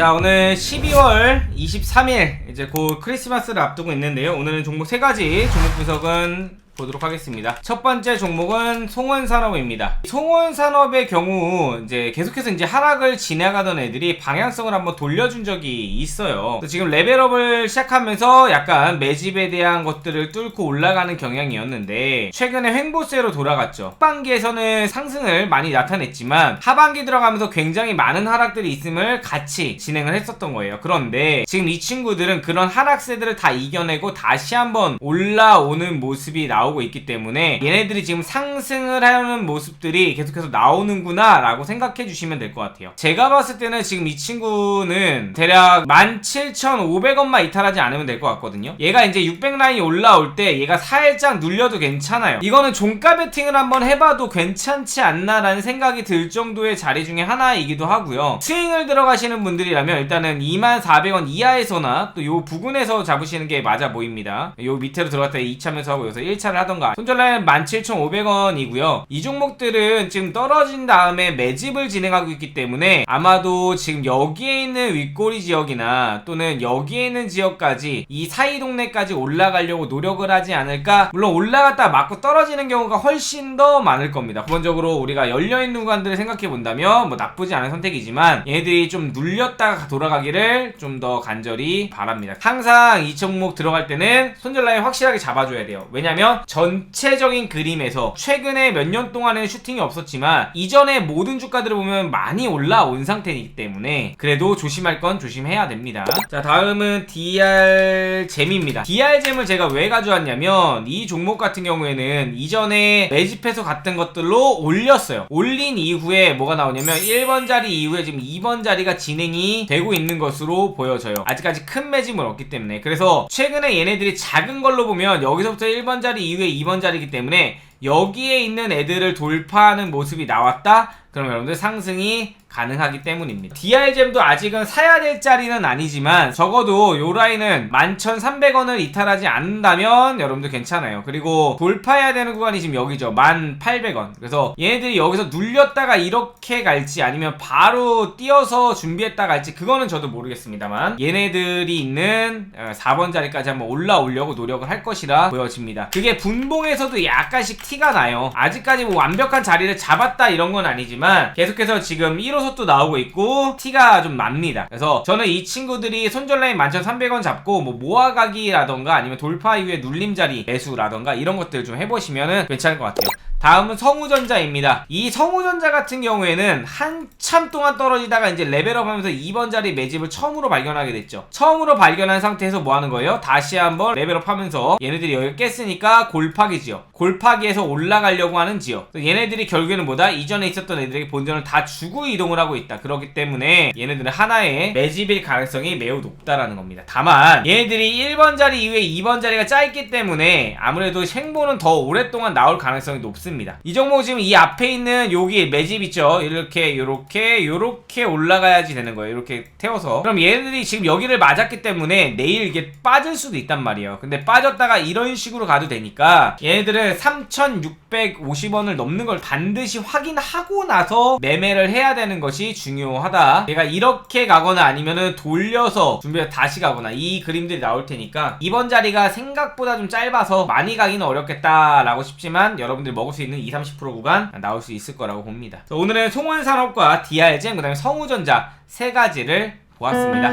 자 오늘 12월 23일 이제 곧 크리스마스를 앞두고 있는데요. 오늘은 종목 세 가지 종목 분석은 보도록 하겠습니다. 첫 번째 종목은 송원산업입니다. 송원산업의 경우 이제 계속해서 이제 하락을 지나가던 애들이 방향성을 한번 돌려준 적이 있어요. 지금 레벨업을 시작하면서 약간 매집에 대한 것들을 뚫고 올라가는 경향이었는데 최근에 횡보세로 돌아갔죠. 하반기에서는 상승을 많이 나타냈지만 하반기 들어가면서 굉장히 많은 하락들이 있음을 같이 진행을 했었던 거예요. 그런데 지금 이 친구들은 그런 하락세들을 다 이겨내고 다시 한번 올라오는 모습이 나오 고 있기 때문에 얘네들이 지금 상승을 하는 모습들이 계속해서 나오는구나 라고 생각해 주시면 될 것 같아요. 제가 봤을 때는 지금 이 친구는 대략 17,500원만 이탈하지 않으면 될 것 같거든요. 얘가 이제 600라인이 올라올 때 얘가 살짝 눌려도 괜찮아요. 이거는 종가 베팅을 한번 해봐도 괜찮지 않나라는 생각이 들 정도의 자리 중에 하나이기도 하고요. 스윙을 들어가시는 분들이라면 일단은 24,000원 이하에서나 또 요 부근에서 잡으시는 게 맞아 보입니다. 요 밑으로 들어갔다 2차면서 하고 여기서 1차를 하던가. 손절라인 17,500원이고요. 이 종목들은 지금 떨어진 다음에 매집을 진행하고 있기 때문에 아마도 지금 여기에 있는 윗꼬리 지역이나 또는 여기에 있는 지역까지 이 사이 동네까지 올라가려고 노력을 하지 않을까? 물론 올라갔다 맞고 떨어지는 경우가 훨씬 더 많을 겁니다. 기본적으로 우리가 열려있는 구간들을 생각해 본다면 뭐 나쁘지 않은 선택이지만 얘네들이 좀 눌렸다가 돌아가기를 좀 더 간절히 바랍니다. 항상 이 종목 들어갈 때는 손절 라인 확실하게 잡아줘야 돼요. 왜냐면 전체적인 그림에서 최근에 몇 년 동안은 슈팅이 없었지만 이전에 모든 주가들을 보면 많이 올라온 상태이기 때문에 그래도 조심할 건 조심해야 됩니다. 자 다음은 DR 잼입니다. DR 잼을 제가 왜 가져왔냐면 이 종목 같은 경우에는 이전에 매집해서 갔던 것들로 올렸어요. 올린 이후에 뭐가 나오냐면 1번 자리 이후에 지금 2번 자리가 진행이 되고 있는 것으로 보여져요. 아직까지 큰 매집은 없기 때문에 그래서 최근에 얘네들이 작은 걸로 보면 여기서부터 1번 자리 이후에 2번 자리이기 때문에 여기에 있는 애들을 돌파하는 모습이 나왔다? 그럼 여러분들 상승이 가능하기 때문입니다. DR잼도 아직은 사야 될 자리는 아니지만 적어도 요 라인은 11,300원을 이탈하지 않는다면 여러분들 괜찮아요. 그리고 돌파해야 되는 구간이 지금 여기죠. 1,800원. 그래서 얘네들이 여기서 눌렸다가 이렇게 갈지 아니면 바로 뛰어서 준비했다 갈지 그거는 저도 모르겠습니다만 얘네들이 있는 4번 자리까지 한번 올라오려고 노력을 할 것이라 보여집니다. 그게 분봉에서도 약간씩 티가 나요. 아직까지 뭐 완벽한 자리를 잡았다 이런 건 아니지만 계속해서 지금 1호선도 나오고 있고 티가 좀 납니다. 그래서 저는 이 친구들이 손절 라인 11,300원 잡고 뭐 모아가기라던가 아니면 돌파 이후에 눌림 자리 매수라던가 이런 것들 좀 해보시면은 괜찮을 것 같아요. 다음은 성우전자입니다. 이 성우전자 같은 경우에는 한참 동안 떨어지다가 이제 레벨업 하면서 2번 자리 매집을 처음으로 발견하게 됐죠. 처음으로 발견한 상태에서 뭐 하는 거예요? 다시 한번 레벨업 하면서 얘네들이 여기 깼으니까 골파기 지역. 골파기에서 올라가려고 하는 지역. 얘네들이 결국에는 뭐다? 이전에 있었던 애들에게 본전을 다 주고 이동을 하고 있다. 그렇기 때문에 얘네들은 하나의 매집일 가능성이 매우 높다라는 겁니다. 다만 얘네들이 1번 자리 이후에 2번 자리가 짧기 때문에 아무래도 생보는 더 오랫동안 나올 가능성이 높습니다. 이 종목 지금 이 앞에 있는 여기 매집 있죠? 이렇게 요렇게 요렇게 올라가야지 되는 거예요. 이렇게 태워서 그럼 얘네들이 지금 여기를 맞았기 때문에 내일 이게 빠질 수도 있단 말이에요. 근데 빠졌다가 이런 식으로 가도 되니까 얘네들은 3,650원을 넘는 걸 반드시 확인하고 나서 매매를 해야 되는 것이 중요하다. 얘가 이렇게 가거나 아니면은 돌려서 준비해 다시 가거나 이 그림들이 나올 테니까 이번 자리가 생각보다 좀 짧아서 많이 가기는 어렵겠다라고 싶지만 여러분들이 먹을 수 있는 2, 30% 구간 나올 수 있을 거라고 봅니다. 오늘은 송원산업과 DR젠 그다음에 성우전자 세 가지를 보았습니다.